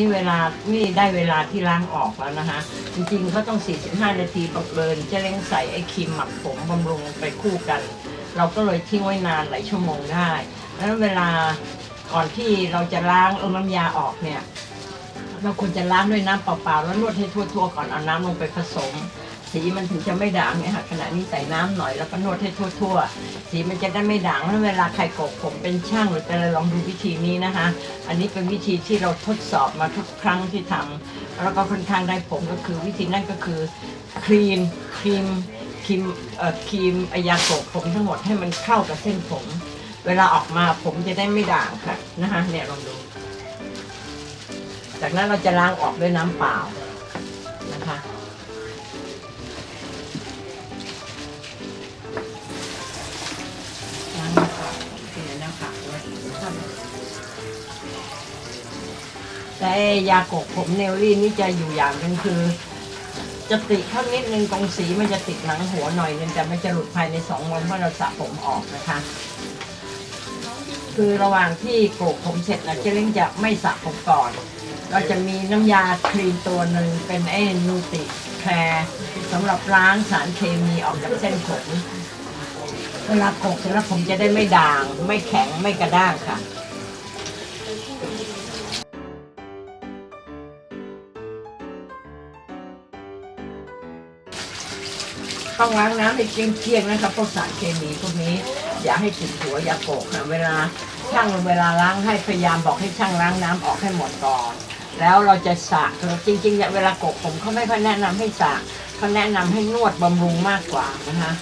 นี่เวลานี่ได้เวลาที่ล้างออกแล้วนะคะ จริงๆเขาต้อง 45 นาทีบักเบินจะเล้งใส่ไอ้ครีมหมักผมบำรุงไปคู่กัน เราก็เลยทิ้งไว้นานหลายชั่วโมงได้แล้วเวลาก่อนที่เราจะล้างเอาน้ำยาออกเนี่ย เราควรจะล้างด้วยน้ำเปล่าๆแล้วนวดให้ทั่วๆก่อนเอาน้ำลงไปผสม สีมันถึงจะไม่ด่างเนี่ยค่ะขณะนี้ใส่น้ำหน่อยแล้วก็นวดให้ทั่วๆ สีมันจะได้ไม่ด่างแล้วเวลาใครโกกผมเป็นช่างหรือเป็นอะไรลองดูวิธีนี้นะคะ อันนี้เป็นวิธีที่เราทดสอบมาทุกครั้งที่ทำแล้วก็ค่อนข้างได้ผลก็คือวิธีนั่นก็คือครีมครีมครีมเอ่อครีมไอยาโกกผมทั้งหมดให้มันเข้ากับเส้นผม เวลาออกมาผมจะได้ไม่ด่างค่ะนะคะเนี่ยลองดู จากนั้นเราจะล้างออกด้วยน้ำเปล่านะคะล้างน้ำเปล่าเป็นน้ำผักด้วยแต่ยาโกกผมเนลลี่นี่จะอยู่อย่างหนึงคือ จะติดเท่านิดนึงตรงสีมันจะติดหนังหัวหน่อยนึงแต่มันจะหลุดภายในสองวันเมื่อเราสระผมออกนะคะคือระหว่างที่โกกผมเสร็จนะเจเล้งจะไม่สระผมก่อน เราจะมีน้ำยาครีมตัวหนึ่งเป็นไอ้นูติแคร์สำหรับล้างสารเคมีออกจากเส้นผมเวลาโกกเสร็จแล้วผมจะได้ไม่ด่าง ไม่แข็งไม่กระด้างค่ะต้องล้างน้ำให้เกลี้ยงๆนะครับพวกสารเคมีพวกนี้ อย่าให้ติดหัวอย่าโกกนะเวลาช่างเวลาล้างให้พยายามบอกให้ช่างล้างน้ำออกให้หมดก่อน แล้วเราจะสระจริงๆเนี่ยเวลาโกกผมเขาไม่ค่อยแนะนำให้สระเขาแนะนำให้นวดบำรุงมากกว่านะคะ